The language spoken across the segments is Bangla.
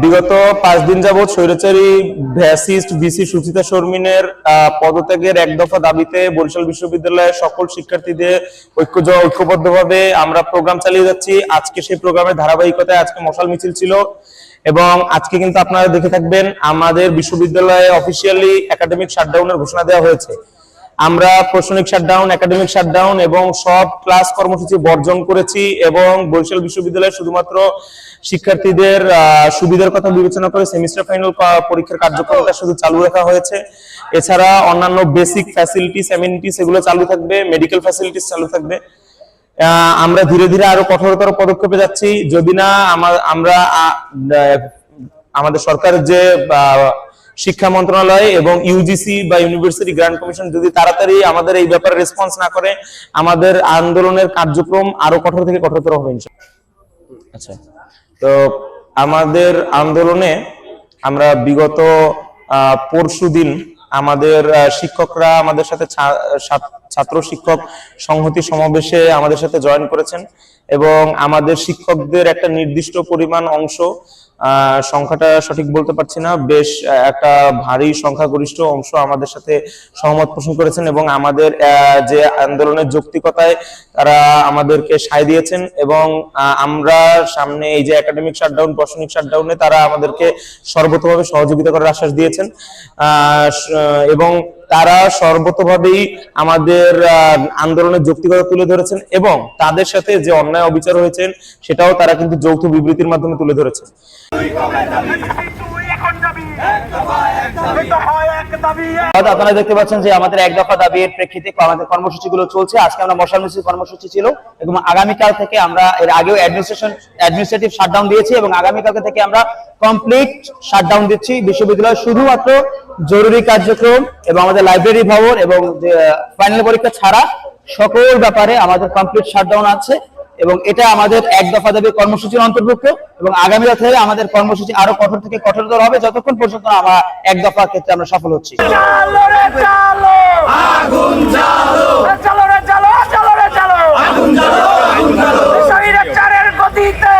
বিগত পাঁচ দিন যাবৎ স্বৈরাচারী, ভ্যাসিস্ট, ভিসি সুচিতা শর্মিনের পদত্যাগের এক দফা দাবিতে বরিশাল বিশ্ববিদ্যালয়ের সকল শিক্ষার্থীদের ঐক্য ঐক্যবদ্ধভাবে আমরা প্রোগ্রাম চালিয়ে যাচ্ছি। আজকে সেই প্রোগ্রামের ধারাবাহিকতায় আজকে মশাল মিছিল ছিল এবং আজকে কিন্তু আপনারা দেখে থাকবেন, আমাদের বিশ্ববিদ্যালয়ে অফিসিয়ালি একাডেমিক শাটডাউনের ঘোষণা দেওয়া হয়েছে। আমরা প্রশাসনিক শাটডাউন একাডেমিক শাটডাউন এবং সব ক্লাস কর্মসূচি বর্জন করেছি এবং বরিশাল বিশ্ববিদ্যালয়ে শুধুমাত্র শিক্ষার্থীদের সুবিধার কথা বিবেচনা করে সেমিস্টার ফাইনাল পরীক্ষার কার্যক্রমটা শুধু চালু রাখা হয়েছে। এছাড়া অন্যান্য বেসিক ফ্যাসিলিটিস অ্যামিনিটিস এগুলো চালু থাকবে মেডিকেল ফ্যাসিলিটিস চালু থাকবে। আমরা ধীরে ধীরে আরও কঠোরতর পদক্ষেপে যাচ্ছি। যদি না আমা- আমরা আমাদের সরকারের যে শিক্ষা মন্ত্রণালয় এবং ইউজিসি বা ইউনিভার্সিটি গ্র্যান্ড কমিশন যদি তাড়াতাড়ি আমাদের এই ব্যাপারে রেসপন্স না করে, আমাদের আন্দোলনের কার্যক্রম আরও কঠোর থেকে কঠোরতর হবে আচ্ছা তো আমাদের আন্দোলনে আমরা বিগত পরশু দিন আমাদের শিক্ষকরা আমাদের সাথে ছাত্র- শিক্ষক সংহতি সমাবেশে আমাদের সাথে জয়েন করেছেন এবং আমাদের শিক্ষকদের একটা নির্দিষ্ট পরিমাণ অংশ সংখ্যাটা সঠিক বলতে পারছি না। বেশ একটা ভারী সংখ্যাগরিষ্ঠ অংশ আমাদের সাথে সহমত পোষণ করেছেন এবং আমাদের যে আন্দোলনের যৌক্তিকতায় তারা আমাদেরকে সায় দিয়েছেন এবং আমরা সামনে এই যে একাডেমিক শাটডাউন প্রশাসনিক শাটডাউনে তারা আমাদেরকে সর্বতভাবে সহযোগিতা করার আশ্বাস দিয়েছেন। এবং তারা সর্বতভাবেই আমাদের আন্দোলনের যৌক্তিকতা তুলে ধরেছেন এবং তাদের সাথে যে অন্যায় অবিচার হয়েছেন সেটাও তারা কিন্তু যৌথ বিবৃতির মাধ্যমে তুলে ধরেছেন। আপনারা দেখতে পাচ্ছেন যে আমাদের এক দফা দাবির প্রেক্ষিতে আমাদের কর্মসূচিগুলো চলছে। আজকে আমরা মশাল মিছিল কর্মসূচি ছিল এবং আগামীকাল থেকে আমরা এর আগেও অ্যাডমিনিস্ট্রেশন অ্যাডমিনিস্ট্রেটিভ শাটডাউন দিয়েছি এবং আগামীকালকে থেকে আমরা কমপ্লিট শাটডাউন দিচ্ছি। বিশ্ববিদ্যালয় শুধুমাত্র জরুরি কার্যক্রম এবং আমাদের লাইব্রেরি ভবন এবং ফাইনাল পরীক্ষা ছাড়া সকল ব্যাপারে আমাদের কমপ্লিট শাটডাউন আছে। এবং এটা আমাদের এক দফা দাবি কর্মসূচির অন্তর্ভুক্ত এবং আগামী থেকে আমাদের কর্মসূচি আরও কঠোর থেকে কঠোরতর হবে যতক্ষণ পর্যন্ত আমরা এক দফা ক্ষেত্রে আমরা সফল হচ্ছি। চালো রে চালো আগুন জ্বালো। চালো রে চালো চালো রে চালো আগুন জ্বালো আগুন জ্বালো। শহীদের গতিতে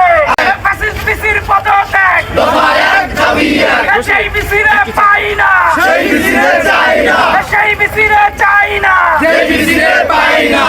ফ্যাসিস্ট বিসির পদত্যাগ। দফায় এক দাবি এক। সেই বিসিরে পাই না। সেই বিসিরে চাই না। সেই বিসিরে চাই না। সেই বিসিরে পাই না।